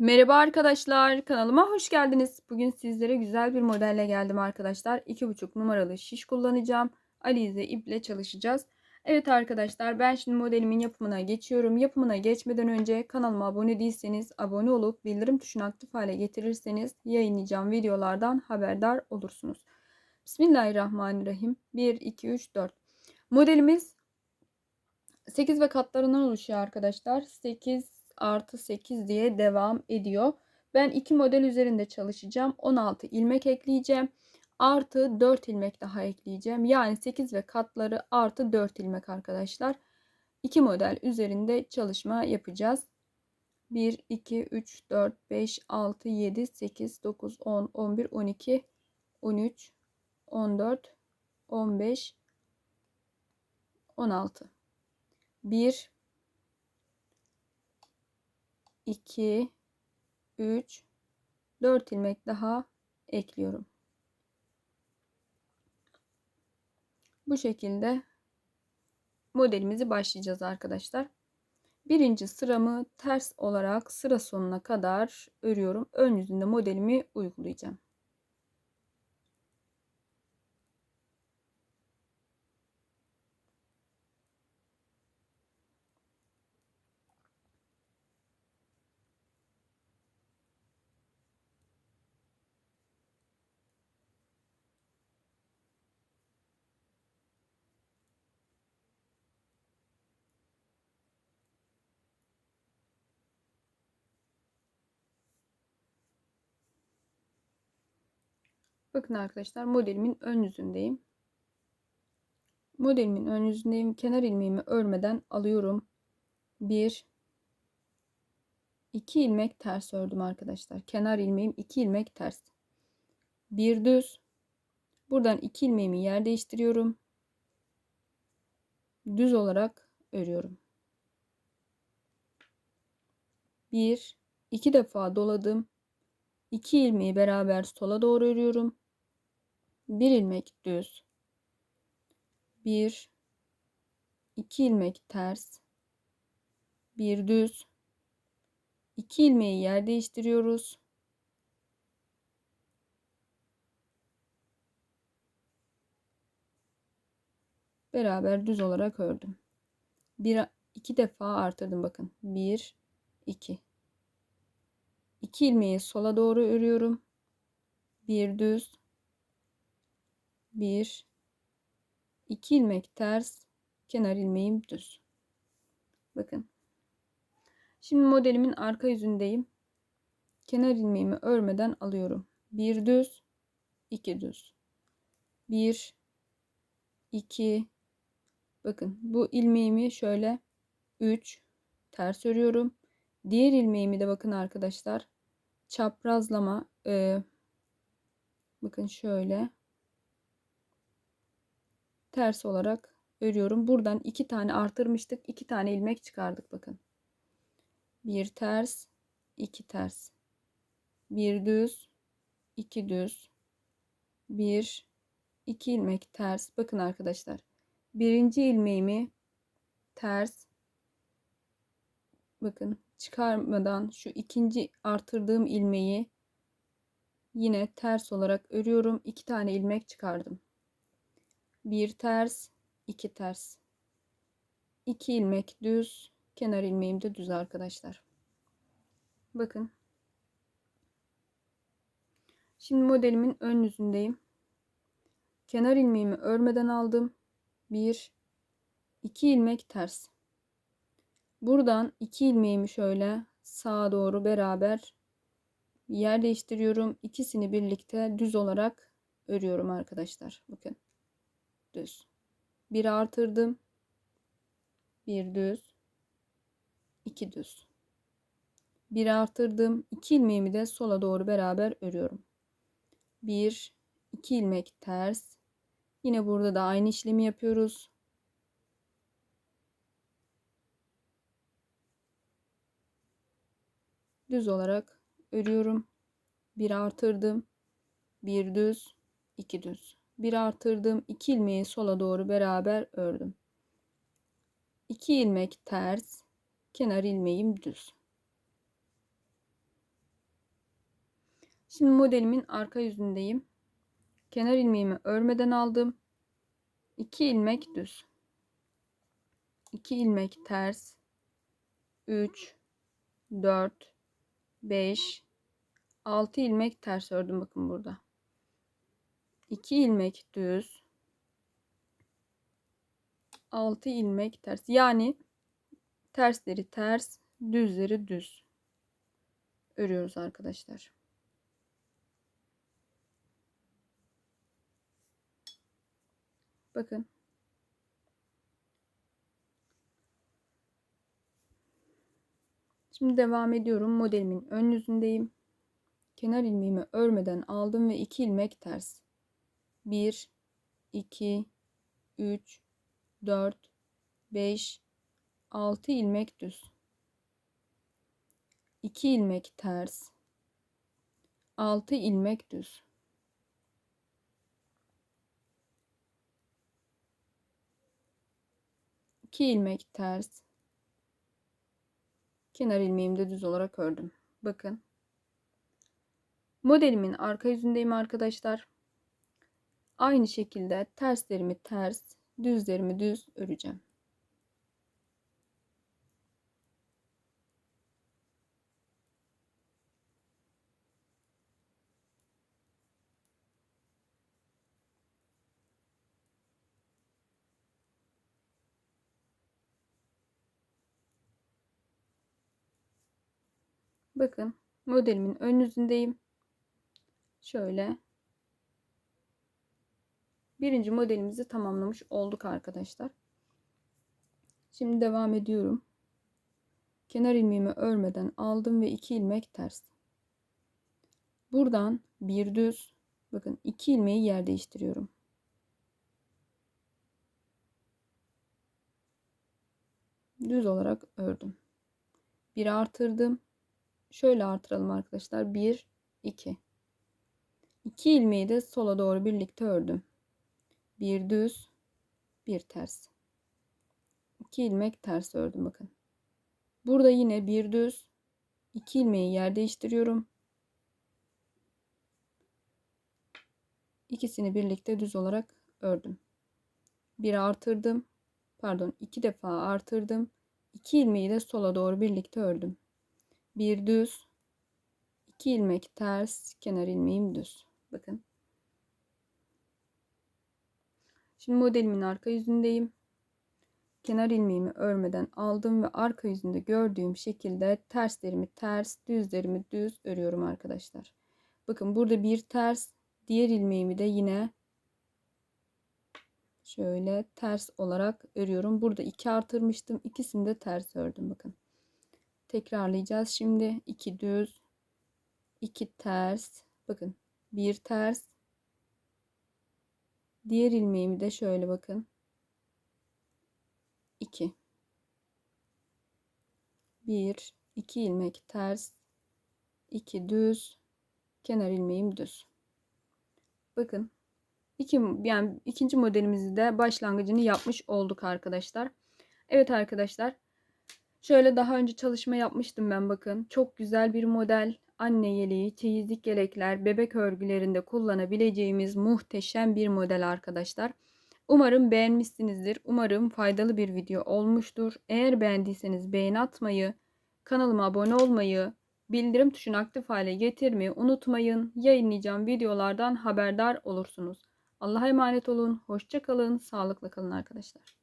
Merhaba arkadaşlar, kanalıma hoş geldiniz. Bugün sizlere güzel bir modelle geldim arkadaşlar. 2,5 numaralı şiş kullanacağım. Alize iple çalışacağız. Evet arkadaşlar ben şimdi modelimin yapımına geçiyorum. Yapımına geçmeden önce kanalıma abone değilseniz abone olup bildirim tuşunu aktif hale getirirseniz yayınlayacağım videolardan haberdar olursunuz. Bismillahirrahmanirrahim. 1, 2, 3, 4. Modelimiz 8 ve katlarından oluşuyor arkadaşlar. 8 artı 8 diye devam ediyor. Ben iki model üzerinde çalışacağım. 16 ilmek ekleyeceğim. Artı 4 ilmek daha ekleyeceğim. Yani 8 ve katları artı 4 ilmek arkadaşlar. İki model üzerinde çalışma yapacağız. 1, 2, 3, 4, 5, 6, 7, 8, 9, 10, 11, 12, 13, 14, 15, 16. 1, 2, 3, 4 ilmek daha ekliyorum. Bu şekilde modelimizi başlayacağız arkadaşlar. Birinci sıramı ters olarak sıra sonuna kadar örüyorum. Ön yüzünde modelimi uygulayacağım. Bakın arkadaşlar modelimin ön yüzündeyim. Modelimin ön yüzündeyim. Kenar ilmeğimi örmeden alıyorum. 1 2 ilmek ters ördüm arkadaşlar. Kenar ilmeğim 2 ilmek ters. Bir düz. Buradan 2 ilmeğimi yer değiştiriyorum. Düz olarak örüyorum. 1 2 defa doladım. 2 ilmeği beraber sola doğru örüyorum. 1 ilmek düz. 1 2 ilmek ters. 1 düz. 2 ilmeği yer değiştiriyoruz. Beraber düz olarak ördüm. Bir iki defa artırdım bakın. 1 2 2 ilmeği sola doğru örüyorum. Bir düz. Bir. iki ilmek ters. Kenar ilmeğim düz. Bakın. Şimdi modelimin arka yüzündeyim. Kenar ilmeğimi örmeden alıyorum. Bir düz. iki düz. Bir. iki. Bakın bu ilmeğimi şöyle 3 ters örüyorum. Diğer ilmeğimi de bakın arkadaşlar çaprazlama e, bakın şöyle ters olarak örüyorum. Buradan iki tane artırmıştık. iki tane ilmek çıkardık bakın. Bir ters, iki ters. Bir düz, iki düz. Bir, iki ilmek ters. Bakın arkadaşlar. Birinci ilmeğimi ters. Bakın çıkarmadan şu ikinci artırdığım ilmeği yine ters olarak örüyorum. iki tane ilmek çıkardım. Bir ters, iki ters. iki ilmek düz, kenar ilmeğim de düz arkadaşlar. Bakın. Şimdi modelimin ön yüzündeyim. Kenar ilmeğimi örmeden aldım. Bir, iki ilmek ters. Buradan iki ilmeğimi şöyle sağa doğru beraber yer değiştiriyorum. İkisini birlikte düz olarak örüyorum arkadaşlar. Bakın. Düz. Bir artırdım. Bir düz. iki düz. Bir artırdım. iki ilmeğimi de sola doğru beraber örüyorum. Bir, iki ilmek ters. Yine burada da aynı işlemi yapıyoruz. düz olarak örüyorum. Bir artırdım. Bir düz, iki düz. Bir artırdım. iki ilmeği sola doğru beraber ördüm. 2 ilmek ters, kenar ilmeğim düz. Şimdi modelimin arka yüzündeyim. Kenar ilmeğimi örmeden aldım. 2 ilmek düz. 2 ilmek ters. 3 4 5 6 ilmek ters ördüm bakın burada. 2 ilmek düz. 6 ilmek ters. Yani tersleri ters, düzleri düz örüyoruz arkadaşlar. Bakın. Şimdi devam ediyorum. Modelimin ön yüzündeyim. Kenar ilmeğimi örmeden aldım ve 2 ilmek ters. 1 2 3 4 5 6 ilmek düz. 2 ilmek ters. 6 ilmek düz. 2 ilmek ters. Kenar ilmeğimi de düz olarak ördüm. Bakın. Modelimin arka yüzündeyim arkadaşlar. Aynı şekilde terslerimi ters, düzlerimi düz öreceğim. Bakın modelimin ön yüzündeyim. Şöyle. Birinci modelimizi tamamlamış olduk arkadaşlar. Şimdi devam ediyorum. Kenar ilmeğimi örmeden aldım ve 2 ilmek ters. Buradan bir düz bakın 2 ilmeği yer değiştiriyorum. Düz olarak ördüm. Bir artırdım şöyle artıralım arkadaşlar. 1 2 2 ilmeği de sola doğru birlikte ördüm. Bir düz, bir ters. 2 ilmek ters ördüm bakın. Burada yine bir düz, 2 ilmeği yer değiştiriyorum. İkisini birlikte düz olarak ördüm. Bir artırdım. Pardon, iki defa artırdım. 2 ilmeği de sola doğru birlikte ördüm bir düz, iki ilmek ters, kenar ilmeğim düz. Bakın. Şimdi modelimin arka yüzündeyim. Kenar ilmeğimi örmeden aldım ve arka yüzünde gördüğüm şekilde terslerimi ters, düzlerimi düz örüyorum arkadaşlar. Bakın burada bir ters, diğer ilmeğimi de yine şöyle ters olarak örüyorum. Burada iki artırmıştım. İkisini de ters ördüm bakın tekrarlayacağız. Şimdi iki düz, iki ters. Bakın bir ters. Diğer ilmeğimi de şöyle bakın. 2 1 2 ilmek ters 2 düz kenar ilmeğim düz bakın iki, yani ikinci modelimizi de başlangıcını yapmış olduk arkadaşlar Evet arkadaşlar Şöyle daha önce çalışma yapmıştım ben bakın. Çok güzel bir model. Anne yeleği, çeyizlik yelekler, bebek örgülerinde kullanabileceğimiz muhteşem bir model arkadaşlar. Umarım beğenmişsinizdir. Umarım faydalı bir video olmuştur. Eğer beğendiyseniz beğeni atmayı, kanalıma abone olmayı, bildirim tuşunu aktif hale getirmeyi unutmayın. Yayınlayacağım videolardan haberdar olursunuz. Allah'a emanet olun. Hoşçakalın. Sağlıklı kalın arkadaşlar.